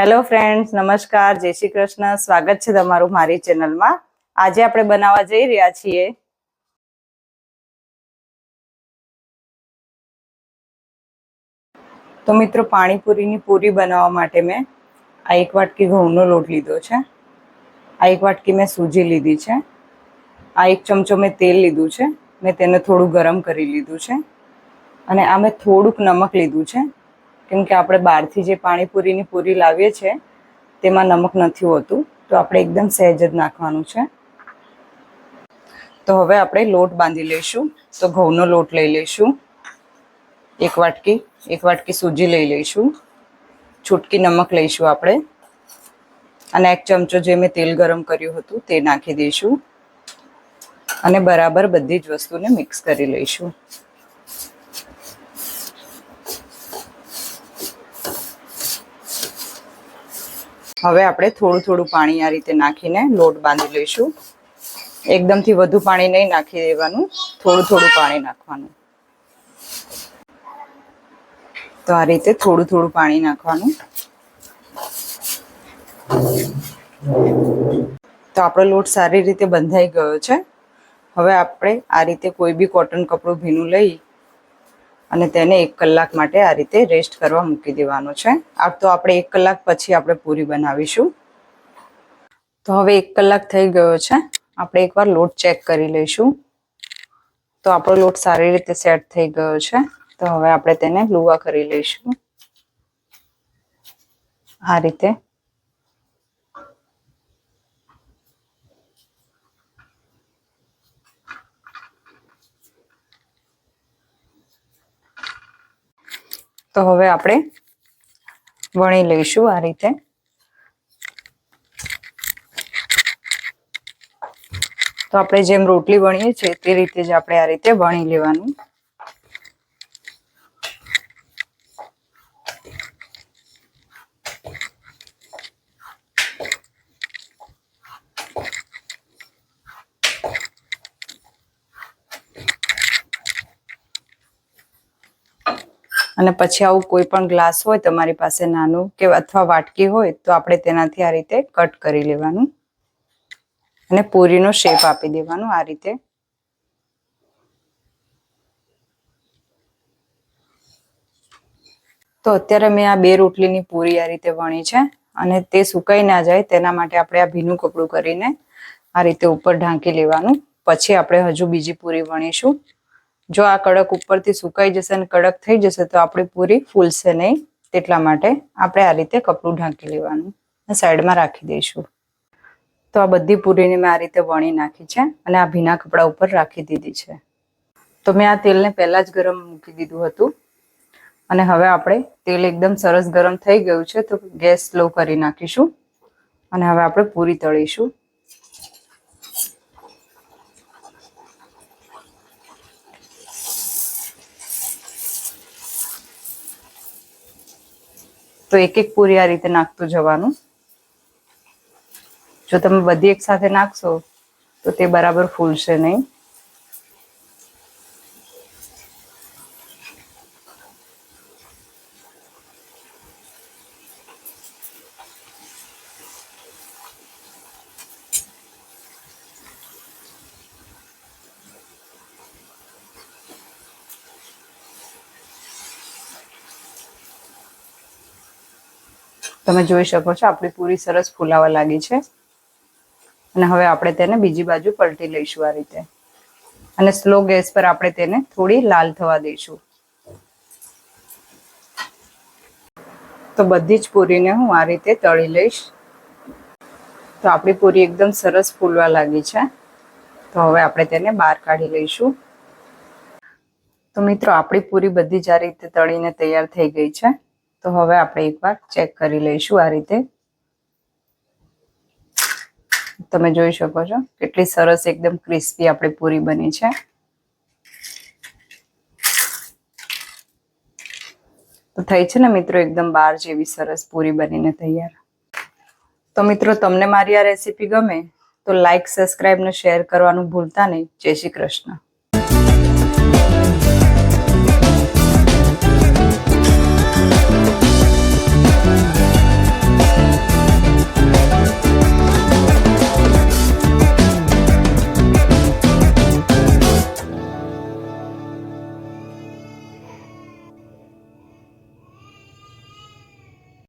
Hello friends, નમસ્કાર, જય શ્રી કૃષ્ણ. સ્વાગત છે તમારું મારી ચેનલમાં. આજે આપણે બનાવવા જઈ રહ્યા છીએ. તો મિત્રો, પાણીપુરીની પૂરી બનાવવા માટે મેં આ એક વાટકી ઘઉંનો લોટ લીધો છે. આ એક વાટકી મેં સૂજી લીધી છે. આ એક ચમચો મેં તેલ લીધું છે. મેં તેને થોડું ગરમ કરી લીધું છે. અને આ મેં થોડુંક નમક લીધું છે. કેમ કે આપણે બહારથી જે પાણીપુરીની પૂરી લાવીએ છીએ, તેમાં નમક નથી હોતું. તો આપણે એકદમ સહેજ જ નાખવાનું છે. તો હવે આપણે લોટ બાંધી લઈશું. તો ઘઉંનો લોટ લઈ લઈશું. એક વાટકી એક વાટકી સૂજી લઈ લઈશું. છૂટકી નમક લઈશું આપણે. અને એક ચમચો જે મેં તેલ ગરમ કર્યું હતું, તે નાખી દઈશું. અને બરાબર બધી જ વસ્તુને મિક્સ કરી લઈશું. હવે આપણે થોડું થોડું પાણી આ રીતે નાખીને લોટ બાંધી લઈશું. એકદમથી વધુ પાણી નહીં નાખી દેવાનું, થોડું થોડું પાણી નાખવાનું. તો આ રીતે થોડું થોડું પાણી નાખવાનું. તો આપણો લોટ સારી રીતે બંધાઈ ગયો છે. હવે આપણે આ રીતે કોઈ બી કોટન કપડું ભીનું લઈ અને તેને એક કલાક માટે આ રીતે રેસ્ટ કરવા મૂકી દેવાનો છે. આ તો આપણે એક કલાક પછી આપણે પૂરી બનાવીશું. તો હવે એક કલાક થઈ ગયો છે. આપણે એકવાર લોટ ચેક કરી લઈશું. તો આપણો લોટ સારી રીતે સેટ થઈ ગયો છે. તો હવે આપણે તેને લુવા કરી લઈશું. આ રીતે તો હવે આપણે વણી લઈશું આ રીતે. તો આપણે જેમ રોટલી વણીએ છીએ તે રીતે જ આપણે આ રીતે વણી લેવાનું. અને પછી આવું કોઈ પણ ગ્લાસ હોય તમારી પાસે નાનું કે અથવા વાટકી હોય, તો આપણે તેનાથી આ રીતે કટ કરી લેવાનું. અને પૂરીનો શેપ આપી દેવાનો આ રીતે. તો અત્યારે મેં આ બે રોટલીની પૂરી આ રીતે વણી છે અને તે સુકાઈ ના જાય, તેના માટે આપણે આ ભીનું કપડું કરીને આ રીતે ઉપર ઢાંકી લેવાનું. પછી આપણે હજુ બીજી પૂરી વણીશું. જો આ કડક ઉપરથી સુકાઈ જશે અને કડક થઈ જશે તો આપણી પૂરી ફૂલશે નહીં. તેટલા માટે આપણે આ રીતે કપડું ઢાંકી લેવાનું અને સાઈડમાં રાખી દઈશું. તો આ બધી પૂરીને મેં આ રીતે વણી નાખી છે અને આ ભીના કપડા ઉપર રાખી દીધી છે. તો મેં આ તેલને પહેલાં જ ગરમ મૂકી દીધું હતું. અને હવે આપણે તેલ એકદમ સરસ ગરમ થઈ ગયું છે તો ગેસ સ્લો કરી નાખીશું. અને હવે આપણે પૂરી તળીશું. તો એક એક પૂરી આ રીતે નાખતું જવાનું. જો તમે બધી એક સાથે નાખશો, તો તે બરાબર ફૂલશે નહીં. તમે જોઈ શકો છો, આપણી પૂરી સરસ ફૂલાવા લાગી છે. અને હવે આપણે તેને બીજી બાજુ પલટી લઈશું આ રીતે. અને સ્લો ગેસ પર આપણે તેને થોડી લાલ થવા દઈશું. તો બધી જ પૂરીને હું આ રીતે તળી લઈશ. તો આપણી પૂરી એકદમ સરસ ફૂલવા લાગી છે. તો હવે આપણે તેને બહાર કાઢી લઈશું. તો મિત્રો, આપણી પૂરી બધી જ આ રીતે તળીને તૈયાર થઈ ગઈ છે. તો હવે આપણે એકવાર ચેક કરી લઈશું આ રીતે. તમે જોઈ શકો છો, કેટલી સરસ એકદમ ક્રિસ્પી આપણી પૂરી બની છે. તો થઈ છે ને મિત્રો એકદમ બાર જેવી સરસ પૂરી બનીને તૈયાર. તો મિત્રો તમને મારી આ રેસીપી ગમે તો લાઈક સબસ્ક્રાઈબ ને શેર કરવાનું ભૂલતા નહીં. જય શ્રી કૃષ્ણ.